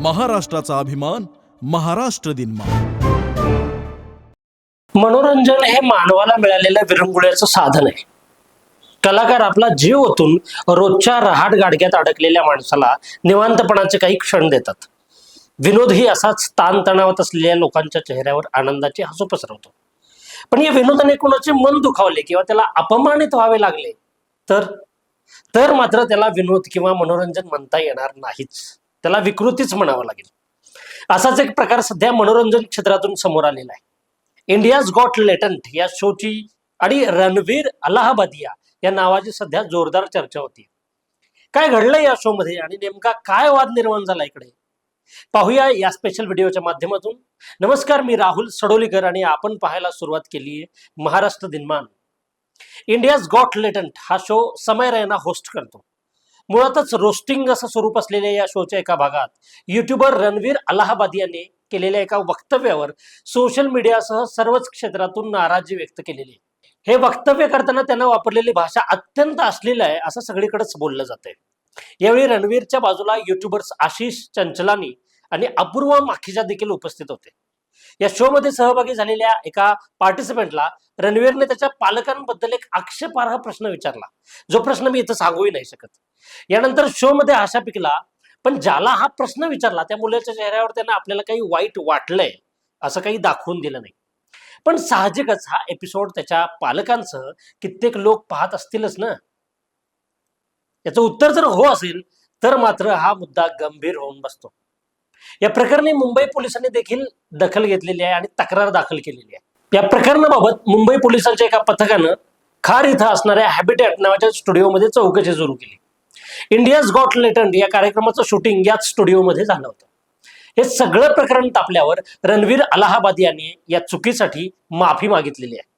महाराष्ट्राचा अभिमान महाराष्ट्र दिन मनोरंजन हे मानवाला मिळालेल्या विरंगुळ्याचं साधन आहे. कलाकार आपला जीव ओतून रोजच्या रहाट गाडग्यात अडकलेल्या माणसाला निवांतपणाचे काही क्षण देतात. विनोद ही असाच ताणतणावात असलेल्या लोकांच्या चेहऱ्यावर आनंदाची हसू पसरवतो. पण या विनोदाने कोणाचे मन दुखावले किंवा त्याला अपमानित व्हावे लागले तर तर मात्र त्याला विनोद किंवा मनोरंजन म्हणता येणार नाहीच. त्याला विकृतीच म्हणावं लागेल. असाच एक प्रकार सध्या मनोरंजन क्षेत्रातून समोर आलेला आहे. इंडियाज गॉट लेटंट या शोची आणि रणवीर अलाहाबादिया या नावाची सध्या जोरदार चर्चा होती काय घडलं या शो मध्ये आणि नेमका काय वाद निर्माण झाला इकडे? पाहूया या स्पेशल व्हिडिओच्या माध्यमातून. नमस्कार मी राहुल सडोलीकर आणि आपण पाहायला सुरुवात केली आहे Maharashtra Dinman. India's got latent हा शो समय रैना होस्ट करतो. मुळातच रोस्टिंग असं स्वरूप असलेल्या या शोच्या एका भागात युट्यूबर रणवीर अलाहाबाद यांनी केलेल्या एका वक्तव्यावर सोशल मीडियासह सर्वच क्षेत्रातून नाराजी व्यक्त केलेली आहे. हे वक्तव्य करताना त्यांना वापरलेली भाषा अत्यंत अश्लील आहे असं सगळीकडेच बोललं जातंय. यावेळी रणवीरच्या बाजूला युट्यूबर्स आशिष चंचलानी आणि अपूर्व माखीजा देखील उपस्थित होते. या शो मध्ये सहभागी झालेल्या एका पार्टिसिपेंटला रणवीरने त्याच्या पालकांबद्दल एक आक्षेपार्ह प्रश्न विचारला. जो प्रश्न मी इथं सांगूही नाही शकत. यानंतर शो मध्ये आशा पिकला पण ज्याला हा प्रश्न विचारला त्या मुलाच्या चेहऱ्यावर त्यांना आपल्याला काही वाईट वाटलंय असं काही दाखवून दिलं नाही. पण साहजिकच हा एपिसोड त्याच्या पालकांसह कित्येक लोक पाहत असतीलच ना? याचं उत्तर जर हो असेल तर मात्र हा मुद्दा गंभीर होऊन बसतो. या प्रकरणी मुंबई पोलिसांनी देखील दखल घेतलेली आहे आणि तक्रार दाखल केलेली आहे. या प्रकरणाबाबत मुंबई पोलिसांच्या एका पथकानं खार इथं असणाऱ्या हॅबिटॅट नावाच्या स्टुडिओमध्ये चौकशी सुरू केली. इंडियाज गॉट लेटंट या कार्यक्रमाचं शूटिंग याच स्टुडिओमध्ये झालं होतं. हे सगळं प्रकरण तापल्यावर रणवीर अलाहाबाद यांनी या चुकीसाठी माफी मागितलेली आहे.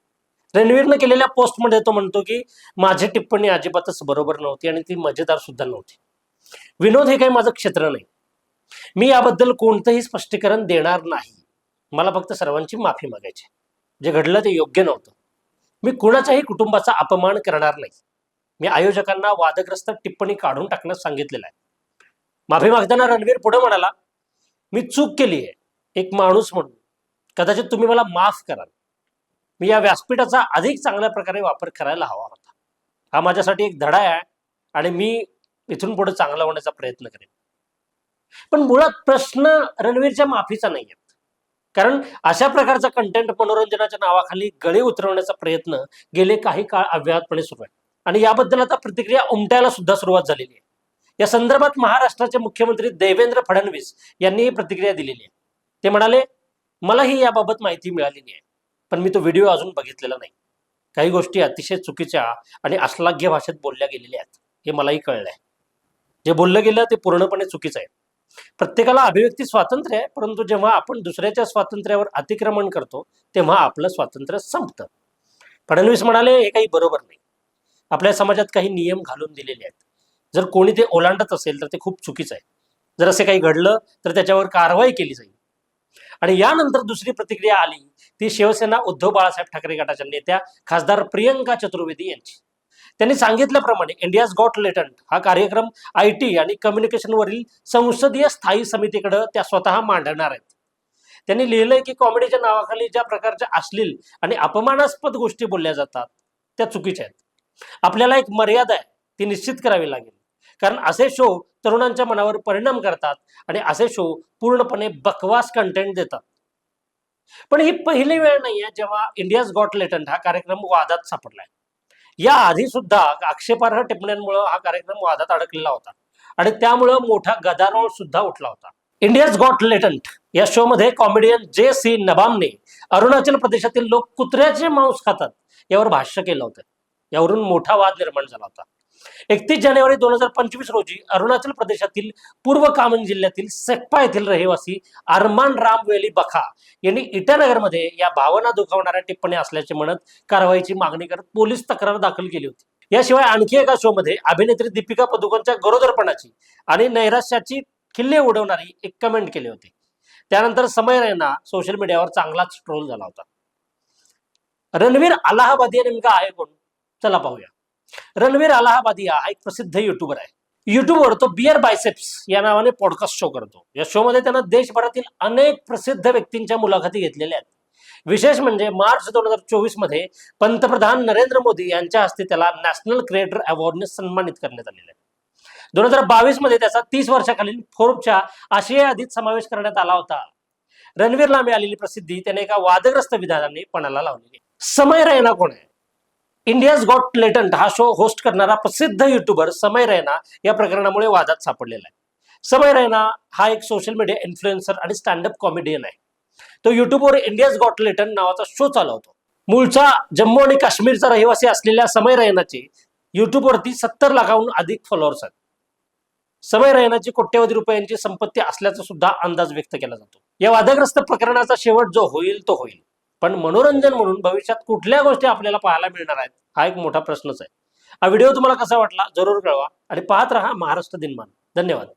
रणवीरनं केलेल्या पोस्टमध्ये तो म्हणतो की माझी टिप्पणी अजिबातच बरोबर नव्हती आणि ती मजेदार सुद्धा नव्हती. विनोद हे काही माझं क्षेत्र नाही. मी याबद्दल कोणतंही स्पष्टीकरण देणार नाही. मला फक्त सर्वांची माफी मागायची जे घडलं ते योग्य नव्हतं. मी कुणाच्याही कुटुंबाचा अपमान करणार नाही. मी आयोजकांना वादग्रस्त टिप्पणी काढून टाकण्यास सांगितलेलं आहे. माफी मागताना रणवीर पुढे म्हणाला मी चूक केली आहे एक माणूस म्हणून. कदाचित तुम्ही मला माफ कराल. मी या व्यासपीठाचा अधिक चांगल्या प्रकारे वापर करायला हवा होता. हा माझ्यासाठी एक धडा आहे आणि मी इथून पुढे चांगला होण्याचा प्रयत्न करेन. पण मुळात प्रश्न रणवीरच्या माफीचा नाही आहे. कारण अशा प्रकारचा कंटेंट मनोरंजनाच्या नावाखाली गळे उतरवण्याचा प्रयत्न गेले काही काळ अव्याहतपणे सुरू आहे. आणि याबद्दल आता प्रतिक्रिया उमटायला सुद्धा सुरुवात झालेली आहे. या संदर्भात महाराष्ट्राचे मुख्यमंत्री देवेंद्र फडणवीस यांनी ही प्रतिक्रिया दिलेली आहे. ते म्हणाले मलाही याबाबत माहिती मिळालेली आहे पण मी तो व्हिडिओ अजून बघितलेला नाही. काही गोष्टी अतिशय चुकीच्या आणि अश्लाघ्य भाषेत बोलल्या गेलेल्या आहेत हे मलाही कळलंय. जे बोललं गेलं ते पूर्णपणे चुकीचं आहे. प्रत्येकाला अभिव्यक्ती स्वातंत्र्य आहे परंतु जेव्हा आपण दुसऱ्याच्या स्वातंत्र्यावर अतिक्रमण करतो तेव्हा आपलं स्वातंत्र्य संपतं. फडणवीस म्हणाले हे काही बरोबर नाही. आपल्या समाजात काही नियम घालून दिलेले आहेत. जर कोणी ते ओलांडत असेल तर ते खूप चुकीचं आहे. जर असे काही घडलं तर त्याच्यावर कारवाई केली जाईल. आणि यानंतर दुसरी प्रतिक्रिया आली ती शिवसेना उद्धव बाळासाहेब ठाकरे गटाच्या नेत्या खासदार प्रियंका चतुर्वेदी यांची. त्यांनी सांगितल्याप्रमाणे इंडियाज गॉट लेटंट हा कार्यक्रम आय टी आणि कम्युनिकेशनवरील संसदीय स्थायी समितीकडे त्या स्वतः मांडणार आहेत. त्यांनी लिहिलंय की कॉमेडीच्या नावाखाली ज्या प्रकारच्या अश्लील आणि अपमानास्पद गोष्टी बोलल्या जातात त्या चुकीच्या आहेत. आपल्याला एक मर्यादा आहे ती निश्चित करावी लागेल. कारण असे शो तरुणांच्या मनावर परिणाम करतात आणि असे शो पूर्णपणे बकवास कंटेंट देतात. पण ही पहिली वेळ नाहीये जेव्हा इंडियाज गॉट लेटंट हा कार्यक्रम वादात सापडलाय. या आधी सुद्धा आक्षेपार्ह टिप्पण्यांमुळे हा कार्यक्रम वादात अडकलेला होता आणि त्यामुळं मोठा गदारोळ सुद्धा उठला होता. इंडियाज गॉट लेटंट या शो मध्ये कॉमेडियन जे सी नबामने अरुणाचल प्रदेशातील लोक कुत्र्याचे मांस खातात यावर भाष्य केलं होतं. यावरून मोठा वाद निर्माण झाला होता. एकतीस जानेवारी दोन हजार पंचवीस रोजी अरुणाचल प्रदेशातील पूर्व कामन जिल्ह्यातील सेप्पा येथील रहिवासी अरमान राम वेली बखा यांनी इटानगरमध्ये या भावना दुखावणाऱ्या टिप्पणी असल्याचे म्हणत कारवाईची मागणी करत पोलीस तक्रार दाखल केली होती. याशिवाय आणखी एका शो मध्ये अभिनेत्री दीपिका पदुकोणच्या गरोदरपणाची आणि नैराश्याची किल्ले उडवणारी एक कमेंट केली होती. त्यानंतर समय यांना सोशल मीडियावर चांगलाच ट्रोल झाला होता. रणवीर अलाहाबादी नेमका आहे कोण? चला पाहूया. रणवीर अलाहाबादी हा एक प्रसिद्ध युट्यूबर आहे. युट्यूबवर तो बिअर बायसेप्स या नावाने पॉडकास्ट शो करतो. या शो मध्ये त्यानं देशभरातील अनेक प्रसिद्ध व्यक्तींच्या मुलाखती घेतलेल्या आहेत. विशेष म्हणजे मार्च दोन हजार चोवीसमध्ये पंतप्रधान नरेंद्र मोदी यांच्या हस्ते त्याला नॅशनल क्रिएटर अवॉर्डने सन्मानित करण्यात आलेले आहे. दोन हजार बावीसमध्ये त्याचा तीस वर्षाखालील फोर्बच्या आशिया यादीत समावेश करण्यात आला होता. रणवीरला मिळालेली प्रसिद्धी त्याने एका वादग्रस्त विधानाने पणाला लावलेली समय रैना कोण आहे? इंडियाज गॉट लेटंट हा शो होस्ट करणारा प्रसिद्ध युट्यूबर समय रैना या प्रकरणामुळे वादात सापडलेला आहे. समय रैना हा एक सोशल मीडिया इन्फ्लुएन्सर आणि स्टँडअप कॉमेडियन आहे. तो युट्यूबवर इंडियाज गॉट लेटन नावाचा शो चालवतो. मूळचा जम्मू आणि काश्मीरचा रहिवासी असलेल्या समय रैनाचे युट्यूबवरती सत्तर लाखाहून अधिक फॉलोअर्स आहेत. समय रैनाची कोट्यवधी रुपयांची संपत्ती असल्याचा सुद्धा अंदाज व्यक्त केला जातो. या वादग्रस्त प्रकरणाचा शेवट जो होईल तो होईल. पण मनोरंजन म्हणून भविष्यात कुठल्या गोष्टी आपल्याला पाहायला मिळणार आहेत हा एक मोठा प्रश्नच आहे. हा व्हिडिओ तुम्हाला कसा वाटला जरूर कळवा आणि पाहत राहा महाराष्ट्र दिनमान. धन्यवाद.